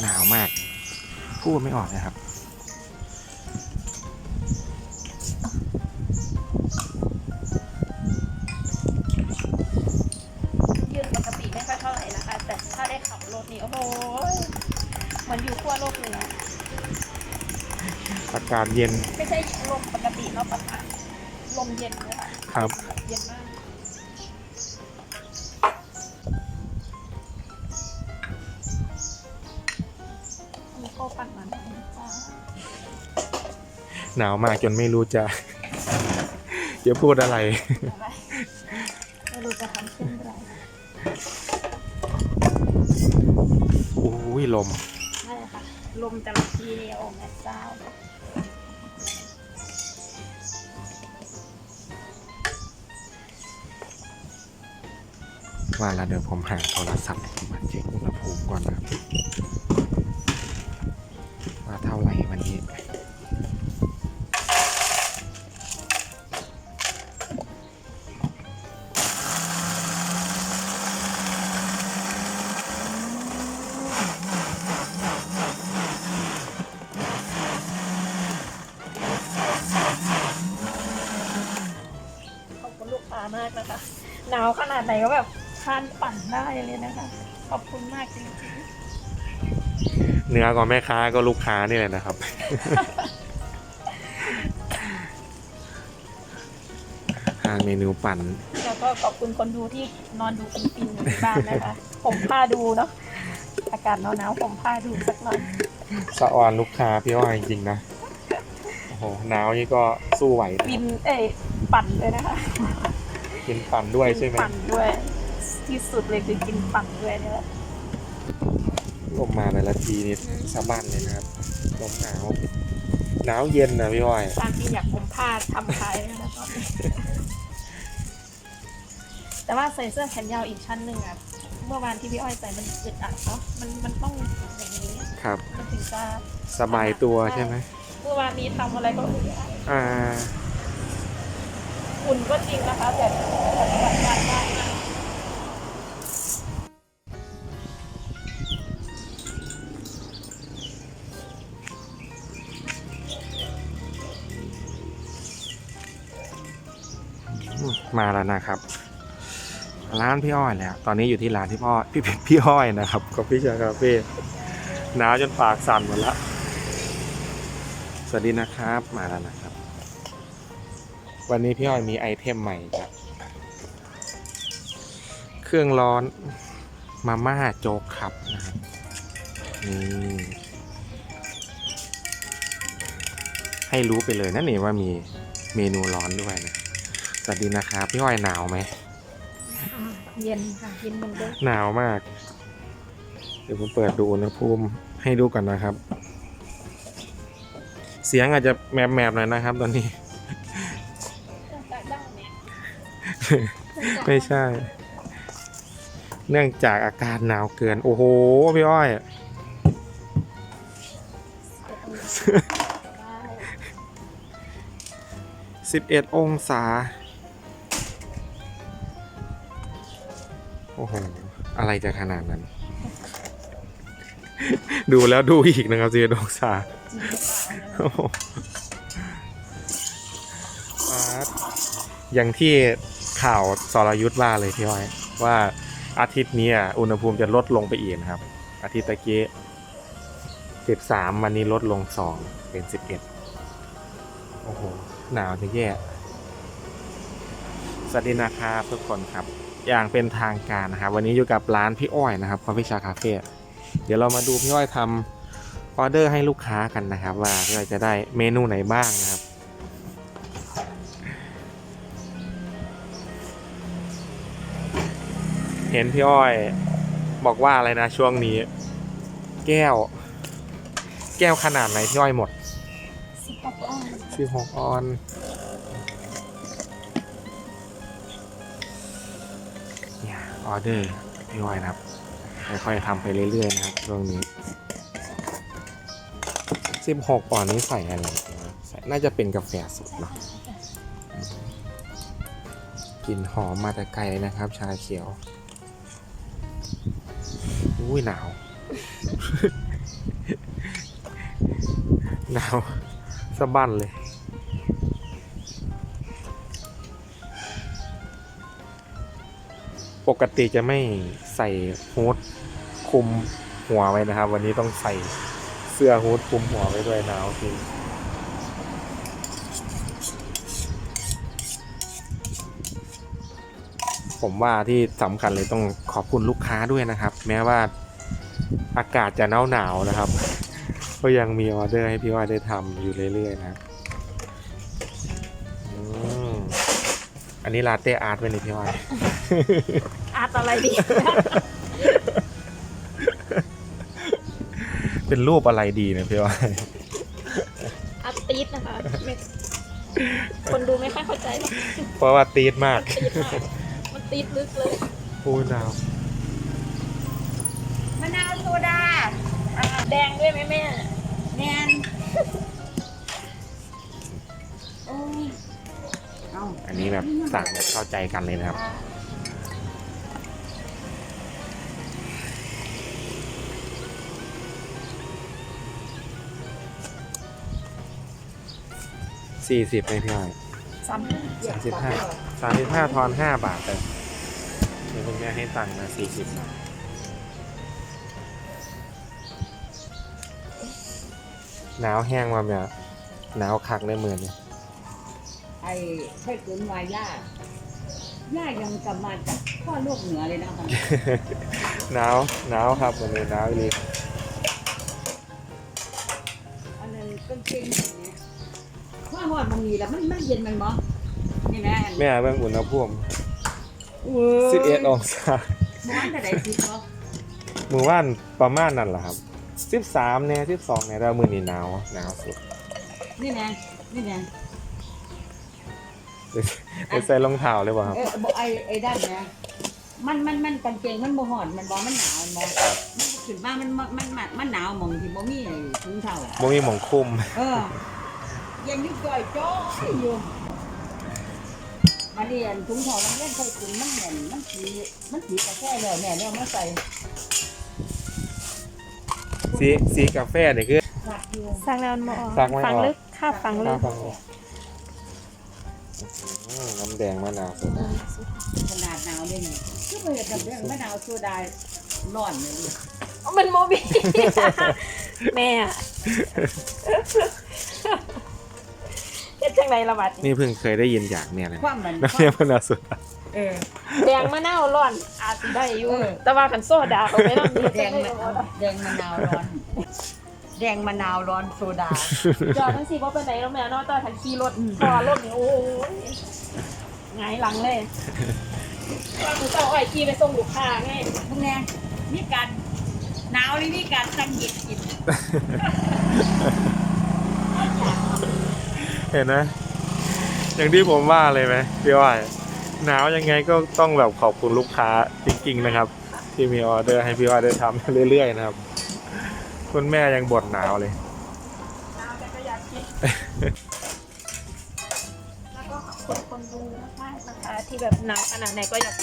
หนาวมาก พูดไม่ออกนะครับ ยืนปกติไม่ค่อยเท่าไหร่นะคะ แต่ถ้าได้ขับรถนี่โอ้โหเหมือนอยู่ขั้วโลกเหนืออากาศเย็น ไม่ใช่ลมปกติเนาะปะทะลมเย็นเลยค่ะครับ เย็นมาก หนาวมากจนไม่รู้จะจะพูดอะไรอะไรไม่รู้จะทำเช่นไรอุ้ยลมใช่ค่ะ ลมแต่ละทีเนี่ยโอ้แม่เจ้าว่าแล้วเดี๋ยวผมหาโทรศัพท์มาเช็คอุณหภูมิก่อนนะครับ นาวขนาดไหนก็แบบทานปั่นได้เลยนะคะ ขอบคุณมากจริงเนื้อก็แม่ค้าก็ลูกค้านี่แหละนะครับหาเมนูปั่น ๆ แล้วก็ขอบคุณคนดูที่นอนดูเป็นปินอยู่ในบ้านนะคะ ผมผ้าดูเนาะ อากาศหนาวๆผมผ้าดูสักหน่อย สะออนลูกค้าพี่อ้อยจริงๆนะ โอ้โหหนาวนี่ก็สู้ไหวนะปินเอ้ยปั่นเลยนะคะ กินปั่นด้วยใช่ไหมปั่นด้วย ที่สุดเลยคือกินปั่นด้วยเนี่ยแหละลมมาแต่ละทีนี่สะบั้นเลยนะครับลมหนาวหนาวเย็นนะพี่อ้อยตามที่อยากผมผ้าทำขายนะคะตอนนี้แต่ว่าใส่เสื้อแขนยาวอีกชั้นหนึ่งอะเมื่อวานที่พี่อ้อยใส่มันอึดอัดเนาะมันมันต้องอย่างนี้ครับมันถึงจะสบายตัวใช่ไหมเมื่อวานนี้ทำอะไรก็อึดอัดอ่า อุ่นก็จริงนะคะแต่ปฏิบัติการยากมากมาแล้วนะครับ ร้านพี่อ้อยแล้ว ตอนนี้อยู่ที่ร้านที่พ่อพี่พี่พี่อ้อยนะครับกับพี่ชาคาเฟ่หนาวจนปากสั่นหมดแล้วสวัสดีนะครับ มาแล้วนะครับ วันนี้พี่อ้อยมีไอเทมใหม่ครับ เครื่องร้อนมาม่าโจ๊กครับนะครับนี่ให้รู้ไปเลยนะนี่ว่ามีเมนูร้อนด้วยนะ สวัสดีนะครับ พี่อ้อยหนาวไหมอ่าเย็นค่ะเย็นเหมือนเดิมหนาวมาก เดี๋ยวผมเปิดดูอุณหภูมิให้ดูก่อนนะครับ เสียงอาจจะแมบแมบๆหน่อยนะครับ ตอนนี้ ไม่ใช่ เนื่องจากอาการหนาวเกิน โอ้โห พี่อ้อยได้11องศา โอ้โห อะไรจะขนาดนั้น ดูแล้วดูอีกนะครับ11องศาจริงหรือเปล่าเนี่ยโอ้โหป๊าอย่างที่ ข่าวสรยุทธ์ว่าเลยพี่อ้อยว่าอาทิตย์นี้อะอุณหภูมิจะลดลงไปอีกนะครับ อาทิตย์ตะกี้สิบสามวันนี้ลดลงสองเป็นสิบเอ็ดโอ้โห หนาวจะแย่สวัสดีนะครับทุกคนครับ อย่างเป็นทางการนะครับ วันนี้อยู่กับร้านพี่อ้อยนะครับคอฟฟี่ชาคาเฟ่เดี๋ยวเรามาดูพี่อ้อยทำออเดอร์ให้ลูกค้ากันนะครับ ว่าเราจะได้เมนูไหนบ้างนะครับ เห็นพี่อ้อยบอกว่าอะไรนะช่วงนี้ แก้ว แก้วขนาดไหนพี่อ้อยหมดสิบกออนสิบหกออน เนี่ยออเดอร์พี่อ้อยนะครับค่อยๆทำไปเรื่อยๆนะครับช่วงนี้สิบหกออนนี้ใส่อะไรนะใส่น่าจะเป็นกาแฟสดเนาะกลิ่นหอมมาแต่ไกลเลยนะครับ ชาเขียว อุ้ยหนาว หนาวสะบั้นเลย ปกติจะไม่ใส่ฮูดคุมหัวไว้นะครับ วันนี้ต้องใส่เสื้อฮูดคุมหัวไว้ด้วยหนาวจริง ผมว่าที่สำคัญเลยต้องขอบคุณลูกค้าด้วยนะครับ แม้ว่าอากาศจะหนาวหนาวๆนะครับ ก็ยังมีออเดอร์ให้พี่ว่าได้ทำอยู่เรื่อยๆนะครับอืมอันนี้ลาเต้อาร์ตเป็นนี่พี่ว่าอาร์ตอะไรดีเป็นรูปอะไรดีนะพี่ว่าอาร์ตตีดนะคะไม่คนดูไม่ค่อยเข้าใจหรอกเพราะว่าตีดมาก ตีดมากมันตีดลึกเลยพูดหนาวมะนาวโซดาอ่าแดงด้วยไหมแม่แนนโอ้ยเอาอันนี้แบบสั่งแบบเข้าใจกันเลยนะครับสี่สิบไหมพี่อ้อยซ้ำสามสิบห้าสามสิบห้าทอนห้าบาทแต่เดี๋ยว คุณแม่ให้ตังค์มาสี่สิบบาทหนาวแห้งมาเนี่ยหนาวคักในมือเนี่ยไอ้ไส้ตุ๋นวายย่าย่ายังกลับมาจากพ่อโลกเหนือเลยนะคะหนาวหนาวครับวันนี้หนาวเลยอันนั้นเป็นเก่งอย่างเนี้ยว่าหอดมันมีแล้วมันมันเย็นมันบ่นี่นะแม่เบิ่งอุณหภูมิเว้ย สิบเอ็ดองศาเมื่อวานแต่ไหนสิเนาะมือว่านประมาณนั่นแหละครับสิบสามเนี่ยสิบสองเนี่ยแล้วมือนี่หนาวหนาวสุดนี่นะนี่นะเดี๋ยวเดี๋ยวใส่รองเท้าเลยป่ะครับเออบอกไอ้ไอ้ด้านนะมันมันมันกางเกงมันบ่หอดมันบ่มันหนาวมันบ่มันขึ้นมามันมันมันมันมันหนาวหมองที่บ่มีไอ้ถุงเท้าอะบ่มีหมองคุมเออยังยึดจ่อยจ้อยอยู่ มาเรียนถุงเท้านักเรียนใส่ถุงมันแน่นมันสีมันสีกาแฟแล้วแน่แล้วมาใส่สีสีกาแฟนี่คือผักอยู่ฟังแล้วมันมอฟังไม่ออกฟังลึกค่าฟังลึข้ากวฟังเลยอืมน้ำแดงมะนาวสดขนาดหนาวเลยนี่คือบ่เห็นกับเรื่องมะนาวโซดาร้อนเลยนี่มันโมบิแม่อะ เฮ็ดจังไรละบัดนี้นี่เพิ่งเคยได้ยินจากเนี่ยเลยความมันน้ำเนียมะนาวสดเออ แดงมะนาวร้อนอาจสิได้อยู่ เออ แต่ว่าคันโซดาเขาไม่ต้องมีแดงมะนาวแดงมะนาวร้อน แดงมะนาวร้อนโซดา จอดทั้งสี่ว่าไปไหนแล้วแม่เนอกจากทันขี่รถพอรถนี่โอ้ยหงายหลังเลยว่าหนูต้องเอาไอ้ขี่ไปส่งลูกค้าไงพวกแน่มีการหนาวนี่มีการสั่งเย็นกิน เห็นไหมอย่างที่ผมว่าเลยไหมพี่ว่าหนาวยังไงก็ต้องแบบขอบคุณลูกค้าจริงๆนะครับ ที่มีออเดอร์ให้พี่ว่าได้ทำเรื่อยๆนะครับ คุณแม่ยังบ่นหนาวเลยหนาวแต่ก็อยากกินแล้วก็ขอบคุณคนดูมากๆนะคะที่แบบหนาวขนาดไหนก็อยาก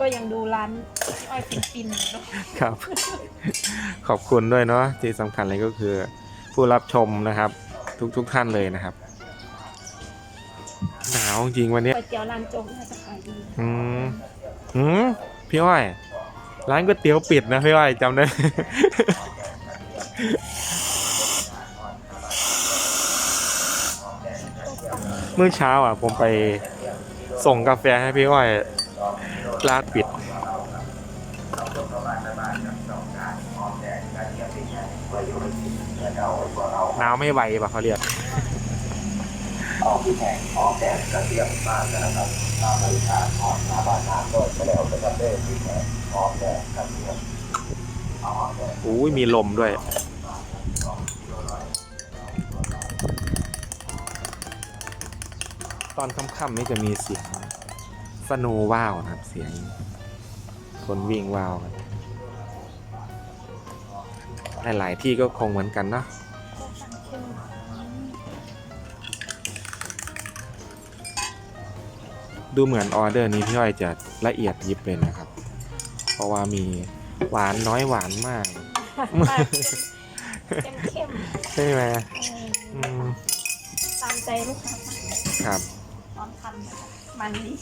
ก็ยังดูร้านพี่อ้อยฟินๆเนาะครับ ขอบคุณด้วยเนาะที่สำคัญเลยก็คือ ผู้รับชมนะครับ ทุกๆทท่านเลยนะครับ หนาวจริงวันเนี้ยก๋วยเตี๋ยวร้านโจ๊กน่าจะขายดีอืมอืมพี่อ้อยร้านก๋วยเตี๋ยวปิดนะพี่อ้อยจำได้ เมื่อเช้าอะ ผมไปส่งกาแฟให้พี่อ้อยร้านปิด หนาวไม่ไหวป่ะเขาเรียก ออกที่แผงออกแผงกระเทียมมากนะครับมาบริการถอดมาบานน้ำด้วยไม่เอาไปทำได้ที่แผงออกแผงกระเทียมอุ้ยมีลมด้วย ตอนค่ำๆไม่จะมีเสียงสนูว้าวนะครับเสียง คนวิ่งว้าวหลายๆที่ก็คงเหมือนกันเนาะ ดูเหมือนออเดอร์นี้พี่อ้อยจะละเอียดยิบเลยนะครับ เพราะว่ามีหวานน้อยหวานมาก เข้มเข้มใช่ไหมๆเอออืมตามใจลูกค้าค่ะครับ ตอนทำนะคะมันดี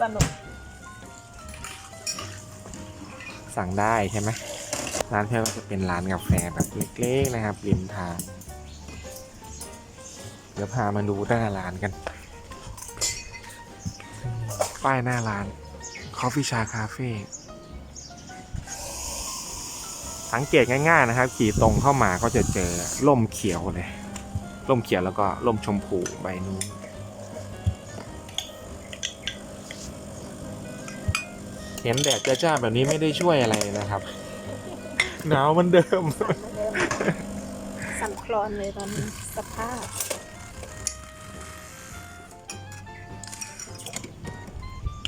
สนุกสั่งได้ใช่ไหมร้านพี่อ้อยก็จะเป็นร้านกาแฟแบบเล็กๆนะครับริมทางเดี๋ยวพามาดูหน้าร้านกัน ป้ายหน้าร้าน Coffee Chá Cafe สังเกตง่ายๆนะครับ ขี่ตรงเข้ามาก็จะเจอร่มเขียวเลยร่มเขียวแล้วก็ร่มชมพูใบนู้นเห็นแดดจ้าๆแบบนี้ไม่ได้ช่วยอะไรนะครับ หนาวเหมันเดิม สั่นคลอนเลยตอนนี้สภาพ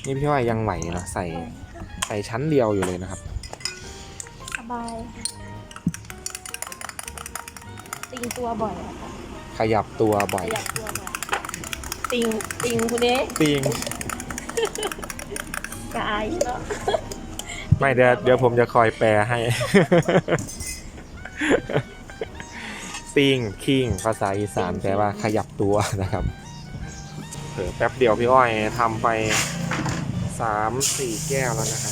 นี่พี่ว่ายังไหวนะใส่ใส่ชั้นเดียวอยู่เลยนะครับสบายติงตัวบ่อยอะค่ะขยับตัวบ่อยขยับตัวบ่อยติงติงคุณเด้ปิงกายเนาะไม่เดี๋ยวเดี๋ยวผมจะคอยแปลให้ปิงคิงภาษาอีสานแปลว่าขยับตัวนะครับเผลอแป๊บเดียวพี่อ้อยทำไป สามสี่แก้วแล้วนะครับ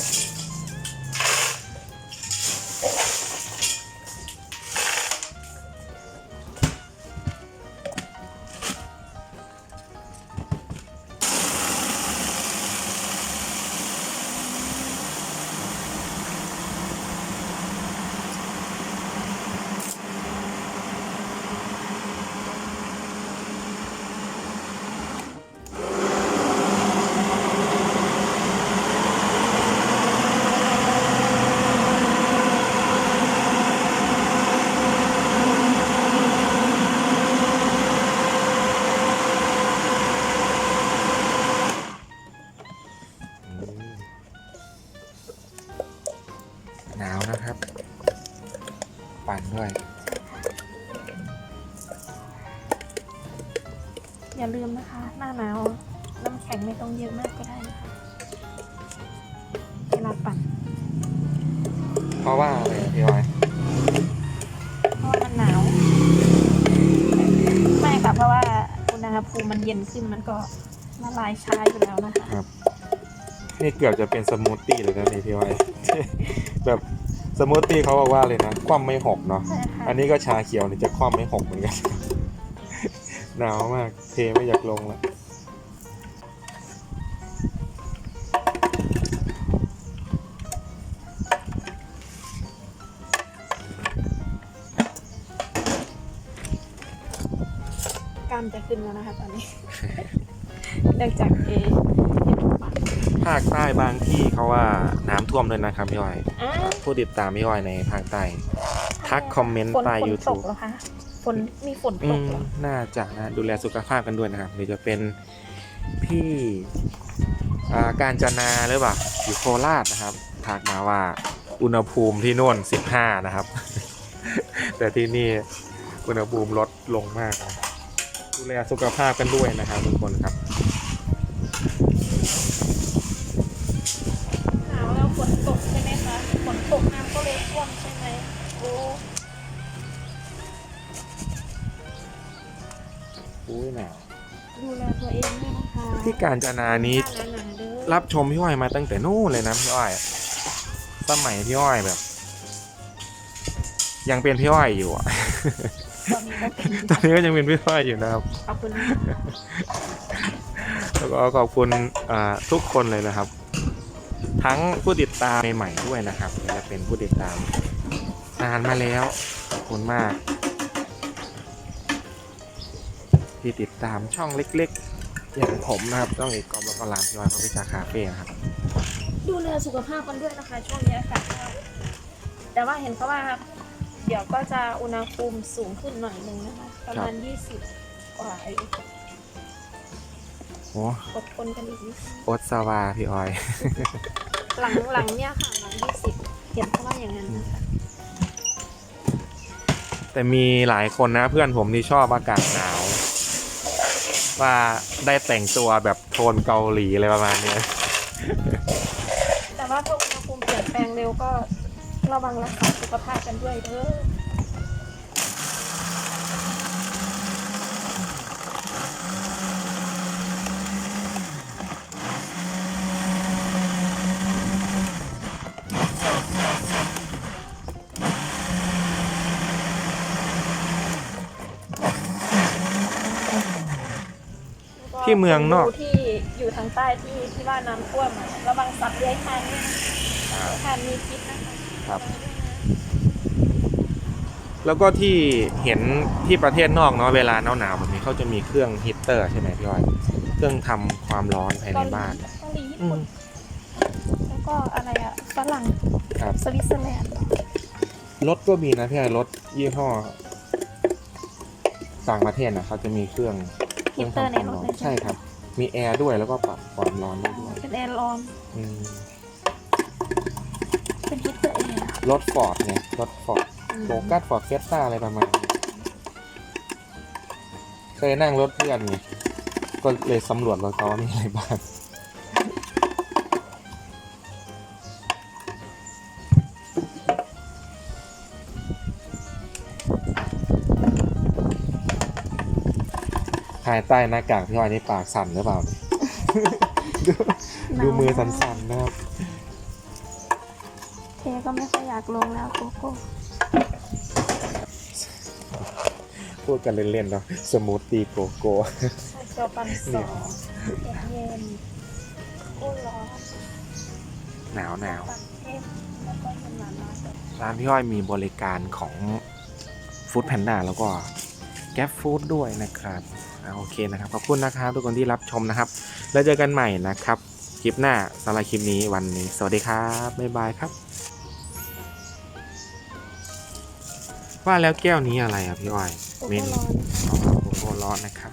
ณหภูมิมันเย็นขึ้นมันก็ละลายช้าอยู่แล้วนะคะนี่เกือบจะเป็นสมูทตี้เลยนะนี่พี่อ้อยแบบสมูทตี้เขาบอกว่าเลยนะคว่ำไม่หกเนาะ ใช่ค่ะ อันนี้ก็ชาเขียวนี่จะคว่ำไม่หกเหมือนกัน หนาวมาก เทไม่อยากลงแล้วามจะขึ้นแล้วนะคะตอนนี้ เนื่องจากเอเห็นปั่นภาคใต้บางที่เขาว่าน้ำท่วมเลยนะครับพี่อ้อย อ่าผู้ติดตามพี่อ้อยในภาคใต้ ทักคอมเมนต์ฝนใต้ ฝนต YouTube กเหรอคะฝนมีฝนอืตกมเหรอน่าจะนะดูแลสุขภาพกันด้วยนะครับหรือจะเป็นพี่อ่าการจนาหรือเปล่าอยู่โคราชนะครับทักมาว่าอุณหภูมิที่โน่น 15 นะครับ แต่ที่นี่อุณหภูมิลดลงมากนะ ดูแลสุขภาพกันด้วยนะครับทุกคนครับหนาวแล้วฝนตกใช่ไหมคะฝนตกน้ำก็เลยท่วมใช่ไหมโอ้อุ้ยหนาวดูแลตัวเองด้วยนะคะที่การจนานี้หน้าหนาๆเด้อรับชมพี่อ้อยมาตั้งแต่นู่นเลยนะพี่อ้อยสมัยพี่อ้อยแบบ ยังเป็นพี่อ้อยอยู่อะ ตอนนี้ก็เป็นตอนนี้ก็ยังเป็นพี่อ้อยอยู่นะครับขอบคุณแล้วก็ขอบคุณอ่าทุกคนเลยนะครับ ทั้งผู้ติดตามใหม่ๆด้วยนะครับและเป็นผู้ติดตามนานมาแล้วขอบคุณมาก ที่ติดตามช่องเล็กๆ อย่างผมนะครับต้องอีกกอบแล้วก็ร้านพี่อ้อยพระพิจาคาเฟ่นะครับ ดูแลสุขภาพกันด้วยนะคะช่วงนี้อากาศร้อนแต่ว่าเห็นเขาว่าเดี๋ยวก็จะอุณหภูมิสูงขึ้นหน่อยหนึงนะคะ ประมาณ 20 กว่าเองโอ้อดทนกันอีกนิดนึงโอตสวาพี่อ้อย หลังหลังเนี่ยค่ะหลัง20เห็นเขาว่าอย่างนั้นนะคะแต่มีหลายคนนะเพื่อนผมที่ชอบอากาศหนาว ว่าได้แต่งตัวแบบโทนเกาหลีอะไรประมาณเนี้ยแต่ว่าถ้าอุณหภูมิเปลี่ยนแปลงเร็วก็ ระวังรักษาสุขภาพกันด้วยเด้อที่เมืองนอกที่อยู่ทางใต้ที่ที่ว่าน้ำท่วมระวังสัตว์เลื้อยคลานยนะคลนมีพิษนะ คะครับ แล้วก็ที่เห็นที่ประเทศนอกเนาะเวลาหนาวๆแบบนี้เขาจะมีเครื่องฮีตเตอร์ใช่ไหมพี่อ้อยเครื่องทำความร้อนภายในบ้านเกาหลีญี่อืปุ่มนแล้วก็อะไรอะฝรั่งครับสวิตเซอร์แลนด์รถก็มีนะพี่อ้อยรถยี่ห้อต่างประเทศนะเขาจะมีเครื่องฮีเตอร์ในรถร้อนเลยใช่ครับ มีแอร์ด้วยแล้วก็ปรับความร้อนได้ด้วยเป็นแอร์ร้อนอืม เป็นฮีเตอร์แอร์รถฟอร์ดไงรถฟอร์ดโฟกัสฟอร์ดเฟสต้าอะไรประมาณนี้เคยนั่งรถเพื่อนไงก็เลยสำรวจรถเขาว่ามีอะไรบ้าง ภายใต้หน้ากากพี่อ้อยนี่ปากสั่นหรือเปล่าเนี่ย ดูดูมือสั่นๆนะครับ เทก็ไม่ค่อยอยากลงแล้วโกโก้พูดกันเล่นๆเนาะสมูทตีโกโก้เกียวปันสองเอ็ดเย็นกู้ร้อนหนาวหนาวปันเทพแล้วก็เย็นหวานน้อยร้านพี่อ้อยมีบริการของฟู้ดแพนด้าแล้วก็แก๊ปฟู้ดด้วยนะครับอ่าโอเคนะครับ ขอบคุณนะครับ ทุกคนที่รับชมนะครับ แล้วเจอกันใหม่นะครับ คลิปหน้าสำหรับคลิปนี้วันนี้ สวัสดีครับ บ๊ายบายครับ ว่าแล้วแก้วนี้อะไรอะพี่อ้อยโกเมโก้นูร้อนอ๋อโกโก้ร้อนนะครับ